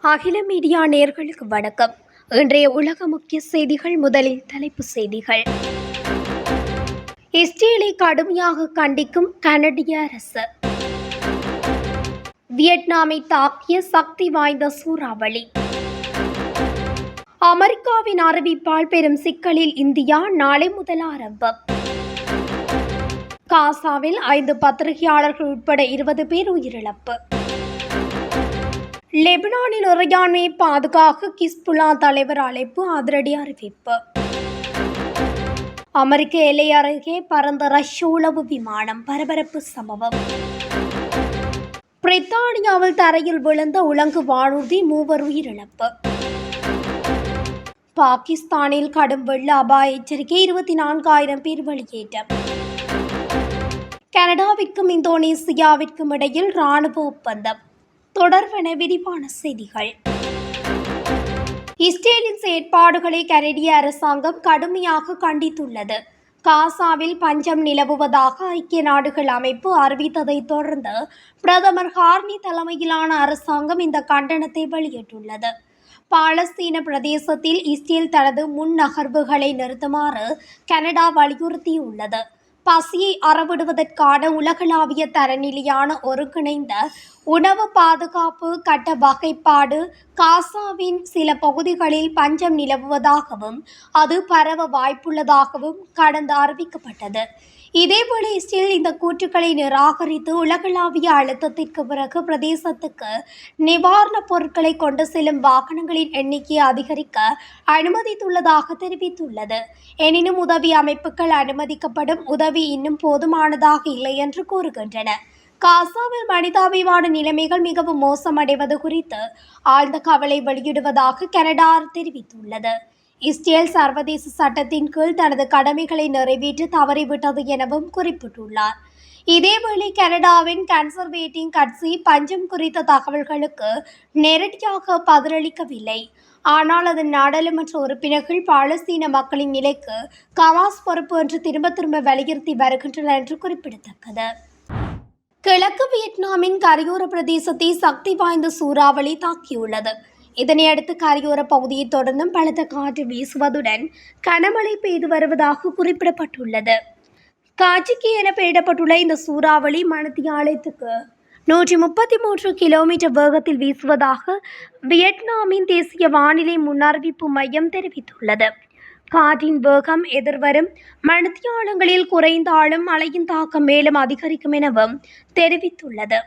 அகில மீடியா நேர்களுக்கு வணக்கம். இன்றைய உலக முக்கிய செய்திகள் முதலில் தலைப்புச் செய்திகள். இஸ்ரேலை கடுமையாக கண்டிக்கும் கனடிய அரசு. வியட்நாமை தாக்கிய சக்தி வாய்ந்த சூறாவளி. அமெரிக்காவின் அறிவிப்பால் பெரும் சிக்கலில் இந்தியா நாளை முதல் ஆரம்பம். காசாவில் ஐந்து பத்திரிகையாளர்கள் உட்பட இருபது பேர் உயிரிழப்பு. லெபனானின் இறையாண்மையை பாதுகாக்க கிஸ்புல்லா தலைவர் அழைப்பு அதிரடி அறிவிப்பு. அமெரிக்க எல்லை அருகே பறந்த ரஷ்ய உளவு விமானம் பரபரப்பு சம்பவம். பிரித்தானியாவில் தரையில் விழுந்த உலங்கு வானூர்தி மூவர் உயிரிழப்பு. பாகிஸ்தானில் கடும் வெள்ள அபாய எச்சரிக்கை இருபத்தி நான்காயிரம் பேர் வெளியேற்றம். கனடாவிற்கும் இந்தோனேசியாவிற்கும் இடையில் ராணுவ ஒப்பந்தம். தொடர்பென விரிவான செய்திகள். இஸ்ரேலின் செயற்பாடுகளை கனடிய அரசாங்கம் கடுமையாக கண்டித்துள்ளது. காசாவில் பஞ்சம் நிலவுவதாக ஐக்கிய நாடுகள் அமைப்பு அறிவித்ததைத் தொடர்ந்து பிரதமர் ஹார்னி தலைமையிலான அரசாங்கம் இந்த கண்டனத்தை வெளியிட்டுள்ளது. பாலஸ்தீன பிரதேசத்தில் இஸ்ரேல் தனது முன் நகர்வுகளை நிறுத்துமாறு கனடா வலியுறுத்தியுள்ளது. பசியை அறவிடுவதற்கான உலகளாவிய தரநிலையான ஒருங்கிணைந்த உணவு பாதுகாப்பு கட்ட வகைப்பாடு காசாவின் சில பகுதிகளில் பஞ்சம் நிலவுவதாகவும் அது பரவ வாய்ப்புள்ளதாகவும் கடந்து அறிவிக்கப்பட்டது. இதேபோல இஸ்ரேல் இந்த கூற்றுக்களை நிராகரித்து உலகளாவிய அழுத்தத்திற்கு பிறகு பிரதேசத்துக்கு நிவாரணப் பொருட்களை கொண்டு செல்லும் வாகனங்களின் எண்ணிக்கையை அதிகரிக்க அனுமதித்துள்ளதாக தெரிவித்துள்ளது. எனினும் உதவி அமைப்புகள் அனுமதிக்கப்படும் உதவி இன்னும் போதுமானதாக இல்லை என்று கூறுகின்றன. காசாவில் மனிதாபிமான நிலைமைகள் மிகவும் மோசமடைவது குறித்து ஆழ்ந்த கவலை வெளியிடுவதாக கனடா தெரிவித்துள்ளது. இஸ்ரேல் சர்வதேச சட்டத்தின் கீழ் தனது கடமைகளை நிறைவேற்ற தவறிவிட்டது எனவும் குறிப்பிட்டுள்ளார். இதேவேளை கனடாவின் கன்சர்வேட்டிங் கட்சி பஞ்சம் குறித்த தகவல்களுக்கு நேரடியாக பதிலளிக்கவில்லை. ஆனால் அதன் நாடாளுமன்ற உறுப்பினர்கள் பாலஸ்தீன மக்களின் நிலைக்கு கமாஸ் பொறுப்பு என்று திரும்ப திரும்ப வலியுறுத்தி வருகின்றனர் என்று குறிப்பிடத்தக்கது. கிழக்கு வியட்நாமின் கரையோர பிரதேசத்தை சக்தி வாய்ந்த சூறாவளி தாக்கியுள்ளது. இதனையடுத்து கரையோர பகுதியை தொடர்ந்தும் பலத்த காற்று வீசுவதுடன் கனமழை பெய்து வருவதாக குறிப்பிடப்பட்டுள்ளது. காட்சிக்கு என பெயரிடப்பட்டுள்ள இந்த சூறாவளி மணத்தியாலயத்துக்கு நூற்றி முப்பத்தி மூன்று கிலோமீட்டர் வேகத்தில் வீசுவதாக வியட்நாமின் தேசிய வானிலை முன்னறிவிப்பு மையம் தெரிவித்துள்ளது. காற்றின் வேகம் எதிர்வரும் மணித்தியாலங்களில் குறைந்தாலும் மழையின் தாக்கம் மேலும் அதிகரிக்கும் எனவும் தெரிவித்துள்ளது.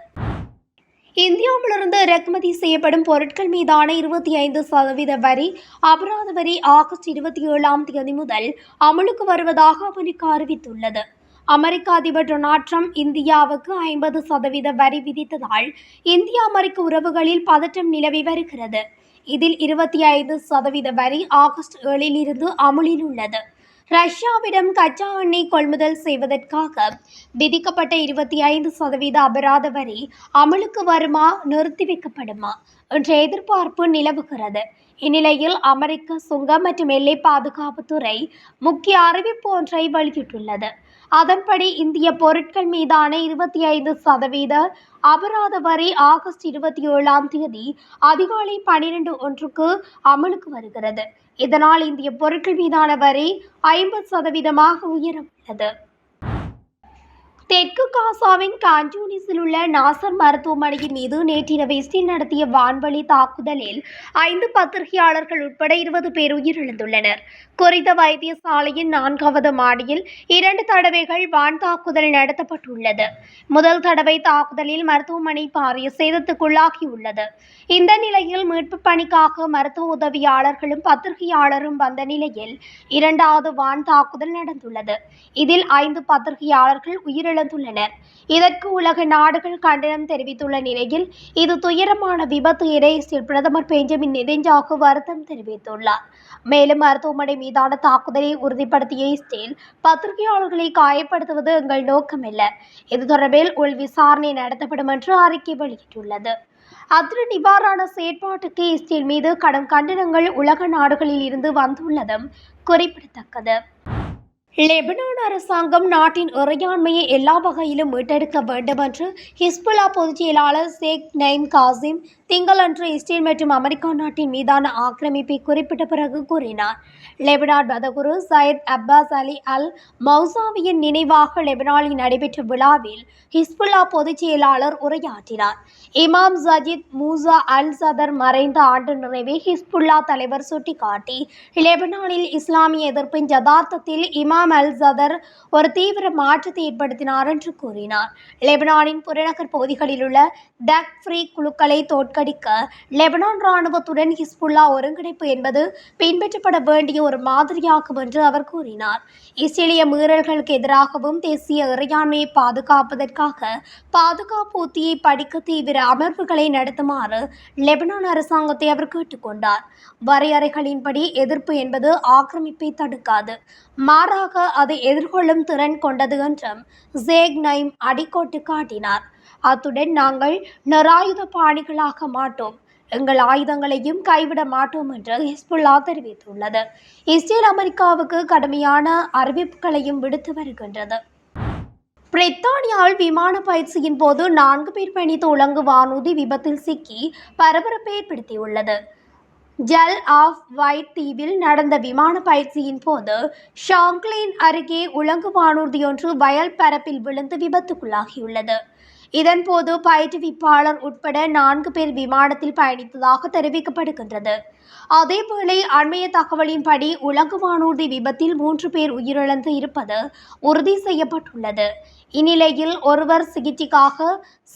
இந்தியாவிலிருந்து இறக்குமதி செய்யப்படும் பொருட்கள் மீதான இருபத்தி ஐந்து சதவீத வரி அபராத வரி ஆகஸ்ட் இருபத்தி ஏழாம் தேதி முதல் அமலுக்கு வருவதாக அமெரிக்கா அறிவித்துள்ளது. அமெரிக்க அதிபர் டொனால்ட் ட்ரம்ப் இந்தியாவுக்கு ஐம்பது சதவீத வரி விதித்ததால் இந்திய அமெரிக்க உறவுகளில் பதற்றம் நிலவி வருகிறது. இதில் இருபத்தி ஐந்து சதவீத வரி ஆகஸ்ட் ஏழில் இருந்து அமுலில் உள்ளது. ரஷ்யாவிடம் கச்சா எண்ணெய் கொள்முதல் செய்வதற்காக விதிக்கப்பட்ட இருபத்தி ஐந்து சதவீத அபராத வரி அமலுக்கு வருமா நிறுத்தி வைக்கப்படுமா என்ற எதிர்பார்ப்பு நிலவுகிறது. இந்நிலையில் அமெரிக்க சுங்கம் மற்றும் எல்லை பாதுகாப்புத்துறை முக்கிய அறிவிப்பு ஒன்றை வெளியிட்டுள்ளது. அதன்படி இந்திய பொருட்கள் மீதான இருபத்தி ஐந்து சதவீத அபராத வரி ஆகஸ்ட் இருபத்தி ஏழாம் தேதி அதிகாலை பனிரெண்டு ஒன்றுக்கு அமலுக்கு வருகிறது. இதனால் இந்திய பொருட்கள் மீதான வரி ஐம்பது சதவீதமாக உயரவுள்ளது தெற்கு காசாவின் கான்ஜூனிஸில் உள்ள நாசர் மருத்துவமனையின் மீது நேற்றிரவு இஸ்ரேல் நடத்திய வான்வழி தாக்குதலில் ஐந்து பத்திரிகையாளர்கள் உட்பட இருபது பேர் உயிரிழந்துள்ளனர். குறித்த வைத்தியசாலையின் நான்காவது மாடியில் இரண்டு தடவைகள் வான் தாக்குதல் நடத்தப்பட்டுள்ளது. முதல் தடவை தாக்குதலில் மருத்துவமனை பாரிய சேதத்துக்குள்ளாகியுள்ளது. இந்த நிலையில் மீட்பு பணிக்காக மருத்துவ உதவியாளர்களும் பத்திரிகையாளரும் வந்த நிலையில் இரண்டாவது வான் தாக்குதல் நடந்துள்ளது. இதில் ஐந்து பத்திரிகையாளர்கள் உயிரிழந்துள்ளனர் இதற்கு உலக நாடுகள் கண்டனம் தெரிவித்துள்ள நிலையில் இது துயரமான விபத்து என பிரதமர் பெஞ்சமின் நெதன்யாகு வருத்தம் தெரிவித்துள்ளார். மேலும் மருத்துவமனை மீதான தாக்குதலை உறுதிப்படுத்திய இஸ்ரேல் பத்திரிகையாளர்களை காயப்படுத்துவது எங்கள் நோக்கமல்ல. இது தொடர்பில் உள் விசாரணை நடத்தப்படும் என்று அறிக்கை வெளியிட்டுள்ளது. அதிர நிவாரண செயற்பாட்டுக்கு இஸ்ரேல் மீது கடும் கண்டனங்கள் உலக நாடுகளில் இருந்து வந்துள்ளதும் குறிப்பிடத்தக்கது. லெபனான் அரசாங்கம் நாட்டின் இறையாண்மையை எல்லா வகையிலும் மீட்டெடுக்க வேண்டும் என்று ஹிஸ்புல்லா பொதுச் செயலாளர் ஷேக் நைம் காசிம் திங்களன்று இஸ்ரேல் மற்றும் அமெரிக்கா நாட்டின் மீதான ஆக்கிரமிப்பை குறிப்பிட்ட பிறகு கூறினார். லெபனான் மதகுரு சயத் அப்பாஸ் அலி அல் மௌசாவியின் நினைவாக லெபனானில் நடைபெற்ற விழாவில் ஹிஸ்புல்லா பொதுச் செயலாளர் உரையாற்றினார். இமாம் சஜித் மூசா அல் சதர் மறைந்த ஆண்டு நிறைவை ஹிஸ்புல்லா தலைவர் சுட்டிக்காட்டி லெபனானில் இஸ்லாமிய எதிர்ப்பின் ஜதார்த்தத்தில் இமாம் அல் சதர் ஒரு தீவிர மாற்றத்தை ஏற்படுத்தினார் என்று கூறினார். லெபனானின் புறநகர் பகுதிகளில் உள்ள டக் ஃப்ரீ குழுக்களை தோற்க தோற்கடிக்க லெபனான் ராணுவத்துடன் ஹிஸ்புல்லா ஒருங்கிணைப்பு என்பது பின்பற்றப்பட வேண்டிய ஒரு மாதிரியாகும் என்று அவர் கூறினார். இஸ்ரேலிய மீறல்களுக்கு எதிராகவும் தேசிய இறையாண்மையை பாதுகாப்பதற்காக பாதுகாப்பு உத்தியை படிக்க தீவிர அமர்வுகளை நடத்துமாறு லெபனான் அரசாங்கத்தை அவர் கேட்டுக்கொண்டார் வரையறைகளின்படி எதிர்ப்பு என்பது ஆக்கிரமிப்பை தடுக்காது. மாறாக அதை எதிர்கொள்ளும் திறன் கொண்டது என்றும் ஜேக் நைம் அடிக்கோட்டு காட்டினார். அத்துடன் நாங்கள் நிராயுத பாணிகளாக மாட்டோம். எங்கள் ஆயுதங்களையும் கைவிட மாட்டோம் என்று ஹிஸ்புல்லா தெரிவித்துள்ளது. இஸ்ரேல் அமெரிக்காவுக்கு கடுமையான அறிவிப்புகளையும் விடுத்து வருகின்றது. பிரித்தானியாவில் விமான பயிற்சியின் போது நான்கு பேர் பயணித்த உலங்கு வானூர்தி விபத்தில் சிக்கி பரபரப்பை ஏற்படுத்தியுள்ளது. ஜல் ஆஃப் வைட் தீவில் நடந்த விமான பயிற்சியின் போது ஷாங்க்லின் அருகே உலங்கு வானூர்தியொன்று வயல் பரப்பில் விழுந்து விபத்துக்குள்ளாகியுள்ளது. இதன்போது பயிற்றுவிப்பாளர் உட்பட நான்கு பேர் விமானத்தில் பயணித்ததாக தெரிவிக்கப்படுகின்றது. அதேவேளை அண்மைய தகவலின்படி உலக வானூர்தி விபத்தில் மூன்று பேர் உயிரிழந்து இருப்பது உறுதி செய்யப்பட்டுள்ளது. இந்நிலையில் ஒருவர் சிகிச்சைக்காக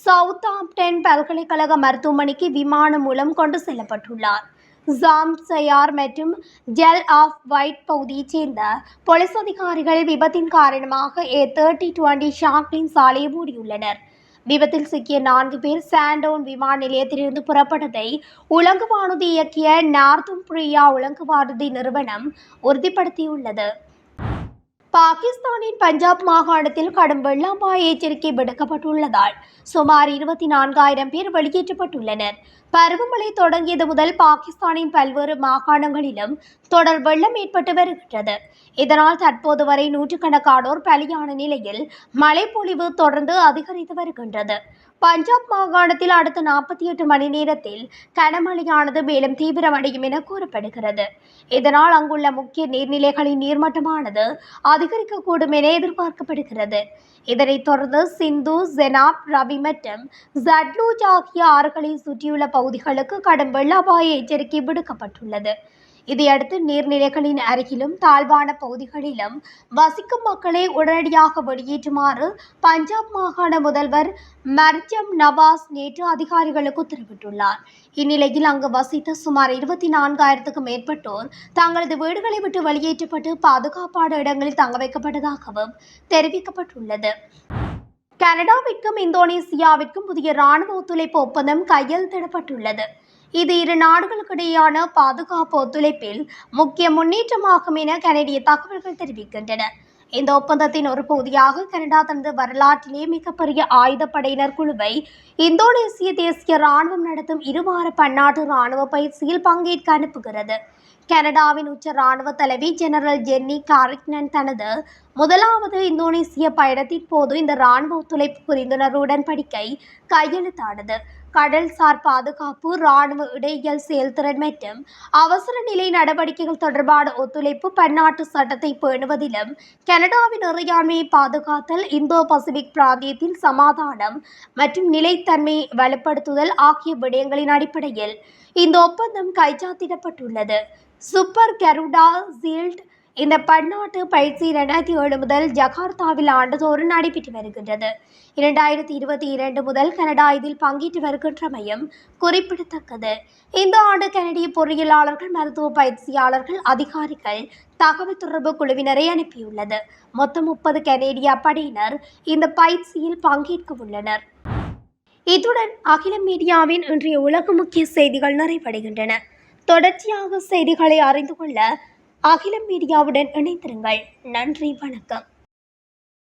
சவுத் ஆம்டன் பல்கலைக்கழக மருத்துவமனைக்கு விமானம் மூலம் கொண்டு செல்லப்பட்டுள்ளார். ஜாம் சயார் மற்றும் ஜெல் ஆஃப் ஒயிட் பகுதியைச் சேர்ந்த போலீஸ் அதிகாரிகள் விபத்தின் காரணமாக ஏ தேர்ட்டி டுவெண்டி ஷாக்லின் சாலையை மூடியுள்ளனர். விபத்தில் சிக்கிய நான்கு பேர் சாண்டோன் விமான நிலையத்திலிருந்து புறப்பட்டதை உலங்கு வானூர்தி இயக்கிய நார்த்தும் பிரியா உலங்கு வானூர்தி நிறுவனம் உறுதிப்படுத்தியுள்ளது. பாகிஸ்தானின் பஞ்சாப் மாகாணத்தில் கடும் வெள்ள எச்சரிக்கை விடுக்கப்பட்டுள்ளதால் சுமார் இருபத்தி நான்காயிரம் பேர் வெளியேற்றப்பட்டுள்ளனர். பருவமழை தொடங்கியது முதல் பாகிஸ்தானின் பல்வேறு மாகாணங்களிலும் தொடர் வெள்ளம் ஏற்பட்டு வருகின்றது. இதனால் தற்போது வரை நூற்றுக்கணக்கானோர் பலியான நிலையில் மழைப்பொழிவு தொடர்ந்து அதிகரித்து வருகின்றது. பஞ்சாப் மாகாணத்தில் அடுத்த நாற்பத்தி எட்டு மணி நேரத்தில் கனமழையானது மேலும் தீவிரமடையும் என கூறப்படுகிறது. இதனால் அங்குள்ள முக்கிய நீர்நிலைகளின் நீர்மட்டமானது அதிகரிக்கக்கூடும் என எதிர்பார்க்கப்படுகிறது. இதனைத் தொடர்ந்து சிந்து ஜெனாப் ரவி மற்றும் ஜட்லூஜ் ஆகிய ஆறுகளை சுற்றியுள்ள பகுதிகளுக்கு கடும் வெள்ள அபாய எச்சரிக்கை விடுக்கப்பட்டுள்ளது. இதையடுத்து நீர்நிலைகளின் அருகிலும் தாழ்வான பகுதிகளிலும் வசிக்கும் மக்களை உடனடியாக வெளியேற்றுமாறு பஞ்சாப் மாகாண முதல்வர் மர்ஜம் நவாஸ் நேற்று அதிகாரிகளுக்கு உத்தரவிட்டுள்ளார். இந்நிலையில் அங்கு வசித்த சுமார் இருபத்தி நான்காயிரத்துக்கும் மேற்பட்டோர் தங்களது வீடுகளை விட்டு வெளியேற்றப்பட்டு பாதுகாப்பான இடங்களில் தங்க வைக்கப்பட்டதாகவும் தெரிவிக்கப்பட்டுள்ளது. கனடாவிற்கும் இந்தோனேசியாவிற்கும் புதிய ராணுவ ஒத்துழைப்பு ஒப்பந்தம் கையெழுத்திடப்பட்டுள்ளது. இது இரு நாடுகளுக்கிடையேயான பாதுகாப்பு ஒத்துழைப்பில் முக்கிய முன்னேற்றமாகும் என கனடிய தகவல்கள் தெரிவிக்கின்றன. இந்த ஒப்பந்தத்தின் ஒரு பகுதியாக கனடா தனது வரலாற்றிலே மிகப்பெரிய ஆயுதப்படையினர் குழுவை இந்தோனேசிய தேசிய ராணுவம் நடத்தும் இருவார பன்னாட்டு ராணுவ பயிற்சியில் பங்கேற்க அனுப்புகிறது. கனடாவின் உச்ச ராணுவ தலைவி ஜெனரல் ஜென்னி காரிக்னன் தனது முதலாவது இந்தோனேசிய பயணத்தின் போது இந்த ராணுவ ஒத்துழைப்பு புரிந்துணர்வு உடன்படிக்கை கையெழுத்தானது. கடல்சார் பாதுகாப்பு ராணுவ இடையியல் செயல்திறன் மற்றும் அவசர நிலை நடவடிக்கைகள் தொடர்பான ஒத்துழைப்பு பன்னாட்டு சட்டத்தை பேணுவதிலும் கனடாவின் இறையாண்மையை பாதுகாத்தல் இந்தோ பசிபிக் பிராந்தியத்தின் சமாதானம் மற்றும் நிலைத்தன்மையை வலுப்படுத்துதல் ஆகிய விடயங்களின் அடிப்படையில் இந்த ஒப்பந்தம் கைச்சாத்திடப்பட்டுள்ளது. சூப்பர் கருடா சீல்ட் இந்த பன்னாட்டு பயிற்சி இரண்டாயிரத்தி ஏழு முதல் ஜகார்த்தாவில் ஆண்டுதோறும் நடைபெற்று வருகின்றது. இரண்டாயிரத்தி இருபத்தி இரண்டு முதல் கனடா இதில் பங்கேற்று வருகின்றமையும் குறிப்பிடத்தக்கது. இந்த ஆண்டு கனடிய பொறியியலாளர்கள் மருத்துவ பயிற்சியாளர்கள் அதிகாரிகள் தகவல் தொடர்பு குழுவினரை அனுப்பியுள்ளது. மொத்தம் முப்பது கனேடிய படையினர் இந்த பயிற்சியில் பங்கேற்க உள்ளனர். இத்துடன் அகில மீடியாவின் இன்றைய உலக முக்கிய செய்திகள் நிறைவடைகின்றன. தொடர்ச்சியாக செய்திகளை அறிந்து கொள்ள அகிலம் மீடியாவுடன் இணைந்திருங்கள். நன்றி வணக்கம்.